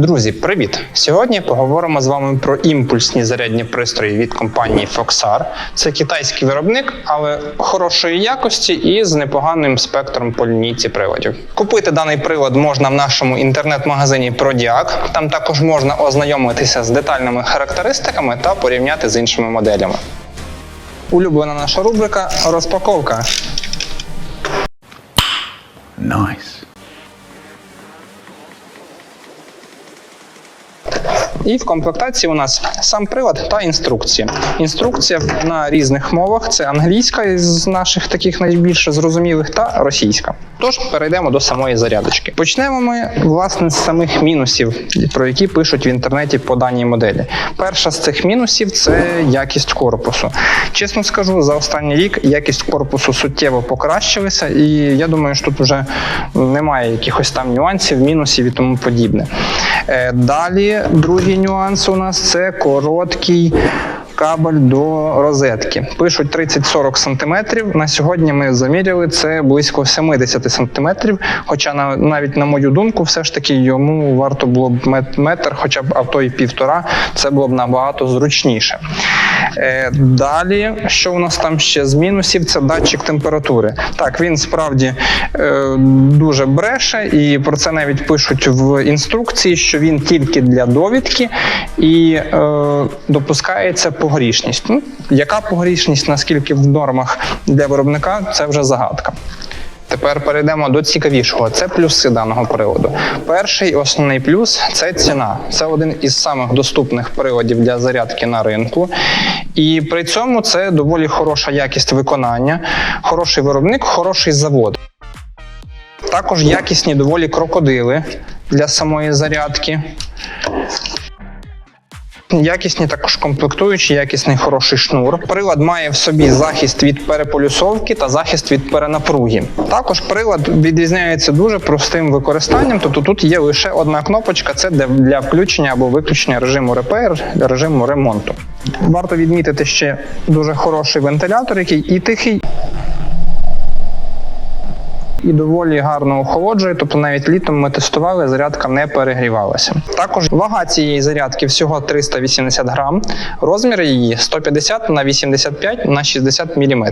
Друзі, привіт! Сьогодні поговоримо з вами про імпульсні зарядні пристрої від компанії Foxar. Це китайський виробник, але хорошої якості і з непоганим спектром по лінійці приладів. Купити даний прилад можна в нашому інтернет-магазині Prodiac. Там також можна ознайомитися з детальними характеристиками та порівняти з іншими моделями. Улюблена наша рубрика розпаковка. Nice. І в комплектації у нас сам прилад та інструкція. Інструкція на різних мовах: це англійська із наших таких найбільш зрозумілих та російська. Тож перейдемо до самої зарядочки. Почнемо ми власне з самих мінусів, про які пишуть в інтернеті по даній моделі. Перша з цих мінусів це якість корпусу. Чесно скажу, за останній рік якість корпусу суттєво покращилася, і я думаю, що тут вже немає якихось там нюансів, мінусів і тому подібне. Е, Далі другий нюанс у нас це короткий. Кабель до розетки. Пишуть 30-40 см. На сьогодні ми заміряли це близько 70 см. Хоча на, навіть на мою думку, все ж таки йому варто було б мет- метр, хоча б а то і півтора. Це було б набагато зручніше. Е, далі, що у нас там ще з мінусів, це датчик температури. Так, він справді е, дуже бреше, і про це навіть пишуть в інструкції, що він тільки для довідки і е, допускається погрішність. Ну, яка погрішність, наскільки в нормах для виробника, це вже загадка. Тепер перейдемо до цікавішого. Це плюси даного приладу. Перший основний плюс це ціна. Це один із самих доступних приладів для зарядки на ринку. І при цьому це доволі хороша якість виконання, хороший виробник, хороший завод. Також якісні доволі крокодили для самої зарядки. Якісні також комплектуючі, якісний хороший шнур. Прилад має в собі захист від переполюсовки та захист від перенапруги. Також прилад відрізняється дуже простим використанням. Тобто тут є лише одна кнопочка, це для- включення або виключення режиму repair, режиму ремонту. Варто відмітити ще дуже хороший вентилятор, який і тихий, і доволі гарно охолоджує, тобто навіть літом ми тестували, зарядка не перегрівалася. Також вага цієї зарядки всього 380 грам, розмір її 150 на 85 на 60 мм.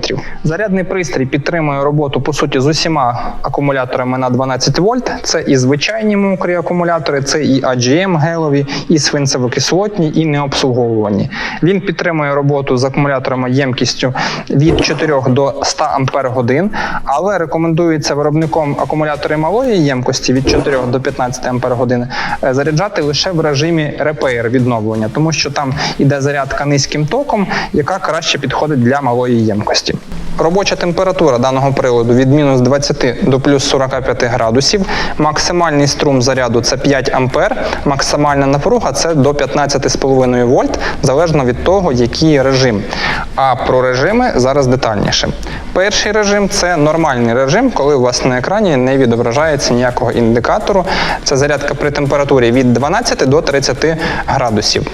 Зарядний пристрій підтримує роботу по суті з усіма акумуляторами на 12 вольт. Це і звичайні мокрі акумулятори, це і AGM гелові, і свинцево-кислотні, і необслуговувані. Він підтримує роботу з акумуляторами ємкістю від 4 до 100 Ампер годин, але рекомендується виробником акумулятори малої ємкості від 4 до 15 Ампер годин е, заряджати лише в режимі repair відновлення, тому що там іде зарядка низьким током, яка краще підходить для малої ємкості. Робоча температура даного приладу від мінус 20 до плюс 45 градусів. Максимальний струм заряду це 5 ампер, максимальна напруга це до 15,5 вольт, залежно від того, який режим. А про режими зараз детальніше. Перший режим це нормальний режим, коли вас на екрані не відображається ніякого індикатору. Це зарядка при температурі від 12 до 30 градусів.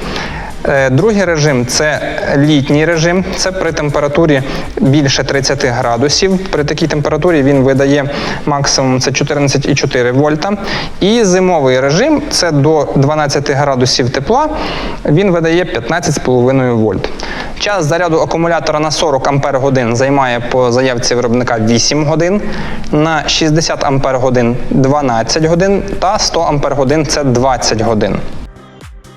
Е, Другий режим це літній режим. Це при температурі більше 30 градусів. При такій температурі він видає максимум це 14,4 вольта. І зимовий режим це до 12 градусів тепла. Він видає 15,5 вольт. Час заряду акумулятора на 40 Ампер годин займає по заявці виробника 8 годин, на 60 Ампер годин 12 годин та 100 Ампер годин це 20 годин.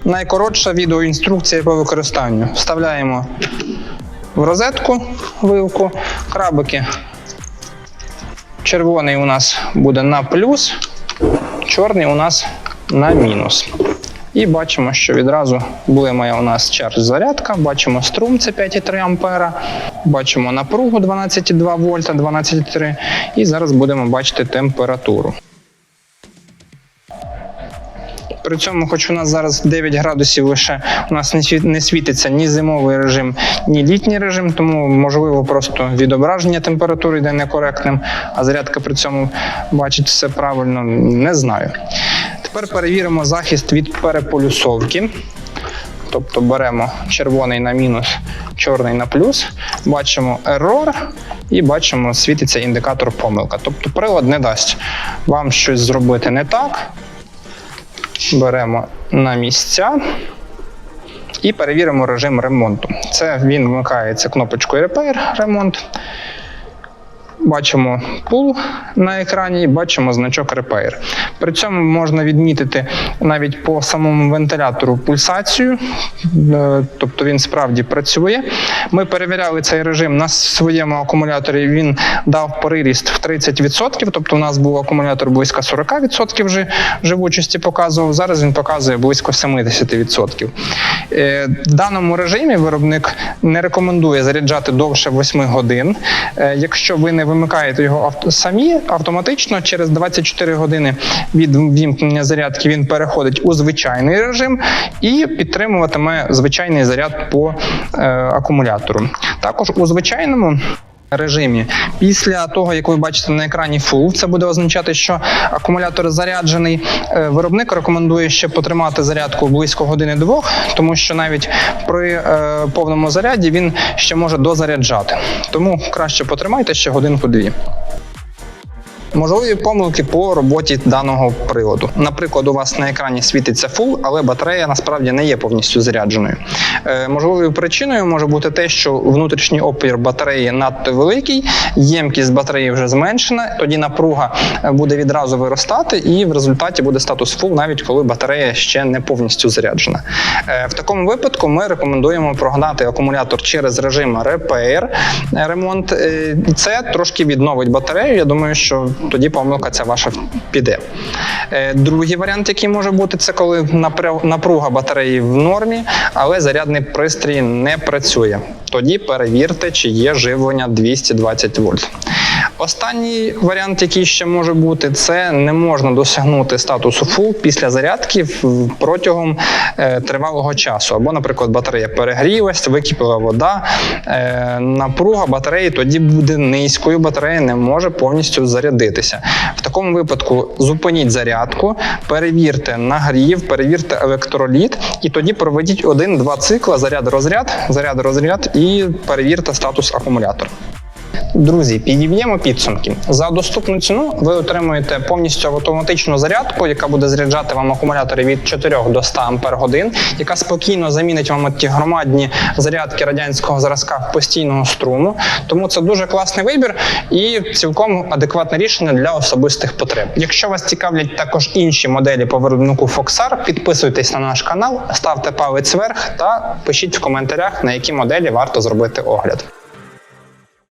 Найкоротша відеоінструкція по використанню. Вставляємо в розетку вилку, крабики. Червоний у нас буде на плюс, чорний у нас на мінус. І бачимо, що відразу блимає у нас чардж зарядка, бачимо струм це 5,3 ампера, бачимо напругу 12,2 вольта, 12,3 і зараз будемо бачити температуру. При цьому, хоч у нас зараз 9 градусів лише у нас не світиться ні зимовий режим, ні літній режим, тому можливо просто відображення температури йде некоректним, а зарядка при цьому бачить все правильно. Не знаю. Тепер перевіримо захист від переполюсовки. Тобто беремо червоний на мінус, чорний на плюс, бачимо error і бачимо, світиться індикатор помилка. Тобто прилад не дасть вам щось зробити не так, беремо на місця і перевіримо режим ремонту. Це він вмикається кнопочкою Repair ремонт. Бачимо пул на екрані і бачимо значок Repair. При цьому можна відмітити навіть по самому вентилятору пульсацію, е, тобто він справді працює. Ми перевіряли цей режим на своєму акумуляторі. Він дав приріст в 30%, тобто у нас був акумулятор близько 40% вже живучості показував. Зараз він показує близько 70%. Е, В даному режимі виробник не рекомендує заряджати довше 8 годин. Е, Якщо ви не вимикаєте його самі, автоматично через 24 години від вімкнення зарядки він переходить у звичайний режим і підтримуватиме звичайний заряд по е, акумулятору. Також у звичайному. Режимі після того, як ви бачите на екрані Full, це буде означати, що акумулятор заряджений. Е, Виробник рекомендує ще потримати зарядку близько години двох, тому що навіть при е, повному заряді він ще може дозаряджати. Тому краще потримайте ще годинку-дві. Можливі помилки по роботі даного приладу. Наприклад, у вас на екрані світиться фул, але батарея насправді не є повністю зарядженою. Е, можливою причиною може бути те, що внутрішній опір батареї надто великий, ємкість батареї вже зменшена, тоді напруга е, буде відразу виростати, і в результаті буде статус фул, навіть коли батарея ще не повністю заряджена. Е, в такому випадку ми рекомендуємо прогнати акумулятор через режим Repair е, ремонт. Е, Це трошки відновить батарею. Я думаю, що тоді помилка ця ваша піде. Е, Другий варіант, який може бути, це коли напруга батареї в нормі, але зарядний пристрій не працює. Тоді перевірте, чи є живлення 220 вольт. Останній варіант, який ще може бути, це не можна досягнути статусу full після зарядки протягом е, тривалого часу. Або, наприклад, батарея перегрілась, википіла вода, е, напруга батареї тоді буде низькою, батарея не може повністю зарядитися. В такому випадку зупиніть зарядку, перевірте нагрів, перевірте електроліт, і тоді проведіть один-два цикла заряд-розряд, заряд-розряд і перевірте статус акумулятора. Друзі, підіб'ємо підсумки. За доступну ціну ви отримуєте повністю автоматичну зарядку, яка буде заряджати вам акумулятори від 4 до 100 Ах, яка спокійно замінить вам ті громадні зарядки радянського зразка постійного струму. Тому це дуже класний вибір і цілком адекватне рішення для особистих потреб. Якщо вас цікавлять також інші моделі по виробнику Foxar, підписуйтесь на наш канал, ставте палець вверх та пишіть в коментарях, на які моделі варто зробити огляд.